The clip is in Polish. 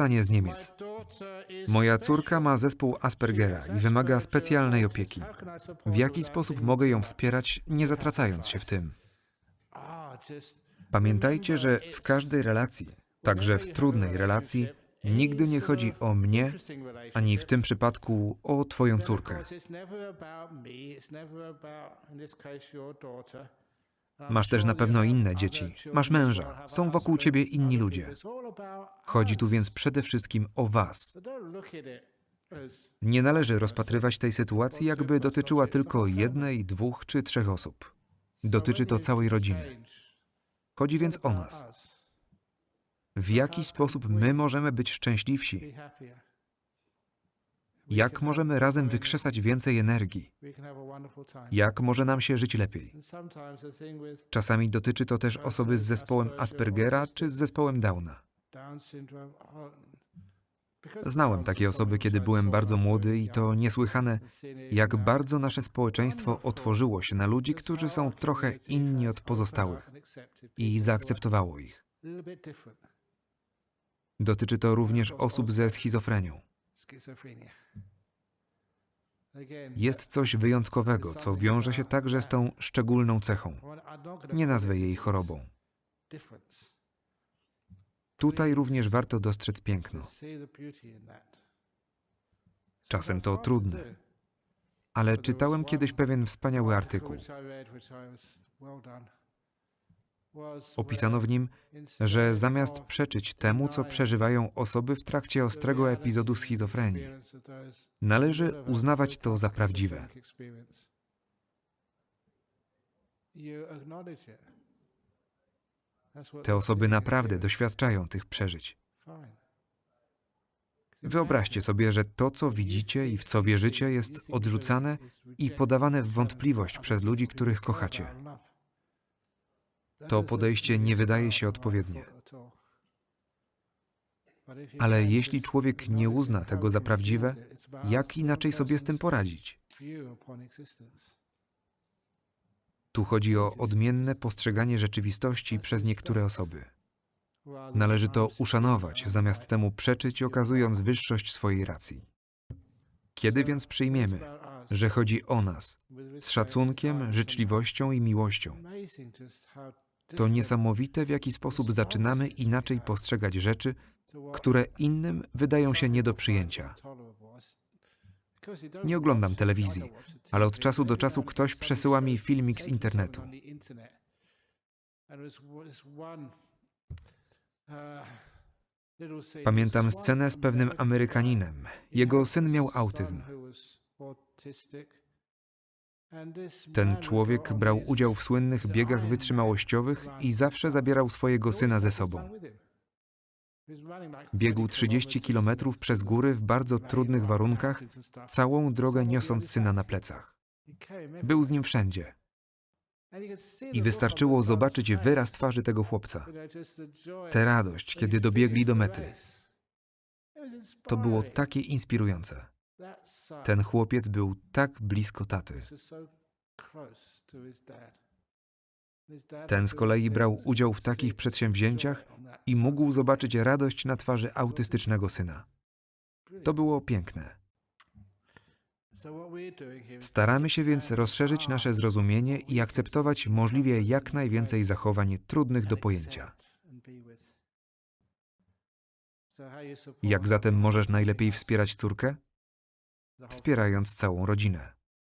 pytanie z Niemiec. Moja córka ma zespół Aspergera i wymaga specjalnej opieki. W jaki sposób mogę ją wspierać, nie zatracając się w tym? Pamiętajcie, że w każdej relacji, także w trudnej relacji, nigdy nie chodzi o mnie, ani w tym przypadku o Twoją córkę. Masz też na pewno inne dzieci, masz męża, są wokół ciebie inni ludzie. Chodzi tu więc przede wszystkim o Was. Nie należy rozpatrywać tej sytuacji, jakby dotyczyła tylko jednej, dwóch czy trzech osób. Dotyczy to całej rodziny. Chodzi więc o nas. W jaki sposób my możemy być szczęśliwsi? Jak możemy razem wykrzesać więcej energii? Jak może nam się żyć lepiej? Czasami dotyczy to też osoby z zespołem Aspergera czy z zespołem Downa. Znałem takie osoby, kiedy byłem bardzo młody, i to niesłychane, jak bardzo nasze społeczeństwo otworzyło się na ludzi, którzy są trochę inni od pozostałych i zaakceptowało ich. Dotyczy to również osób ze schizofrenią. Jest coś wyjątkowego, co wiąże się także z tą szczególną cechą. Nie nazwę jej chorobą. Tutaj również warto dostrzec piękno. Czasem to trudne, ale czytałem kiedyś pewien wspaniały artykuł. Opisano w nim, że zamiast przeczyć temu, co przeżywają osoby w trakcie ostrego epizodu schizofrenii, należy uznawać to za prawdziwe. Te osoby naprawdę doświadczają tych przeżyć. Wyobraźcie sobie, że to, co widzicie i w co wierzycie, jest odrzucane i podawane w wątpliwość przez ludzi, których kochacie. To podejście nie wydaje się odpowiednie. Ale jeśli człowiek nie uzna tego za prawdziwe, jak inaczej sobie z tym poradzić? Tu chodzi o odmienne postrzeganie rzeczywistości przez niektóre osoby. Należy to uszanować, zamiast temu przeczyć, okazując wyższość swojej racji. Kiedy więc przyjmiemy, że chodzi o nas, z szacunkiem, życzliwością i miłością, to niesamowite, w jaki sposób zaczynamy inaczej postrzegać rzeczy, które innym wydają się nie do przyjęcia. Nie oglądam telewizji, ale od czasu do czasu ktoś przesyła mi filmik z internetu. Pamiętam scenę z pewnym Amerykaninem. Jego syn miał autyzm. Ten człowiek brał udział w słynnych biegach wytrzymałościowych i zawsze zabierał swojego syna ze sobą. Biegł 30 kilometrów przez góry w bardzo trudnych warunkach, całą drogę niosąc syna na plecach. Był z nim wszędzie. I wystarczyło zobaczyć wyraz twarzy tego chłopca. Tę radość, kiedy dobiegli do mety. To było takie inspirujące. Ten chłopiec był tak blisko taty. Ten z kolei brał udział w takich przedsięwzięciach i mógł zobaczyć radość na twarzy autystycznego syna. To było piękne. Staramy się więc rozszerzyć nasze zrozumienie i akceptować możliwie jak najwięcej zachowań trudnych do pojęcia. Jak zatem możesz najlepiej wspierać córkę? Wspierając całą rodzinę.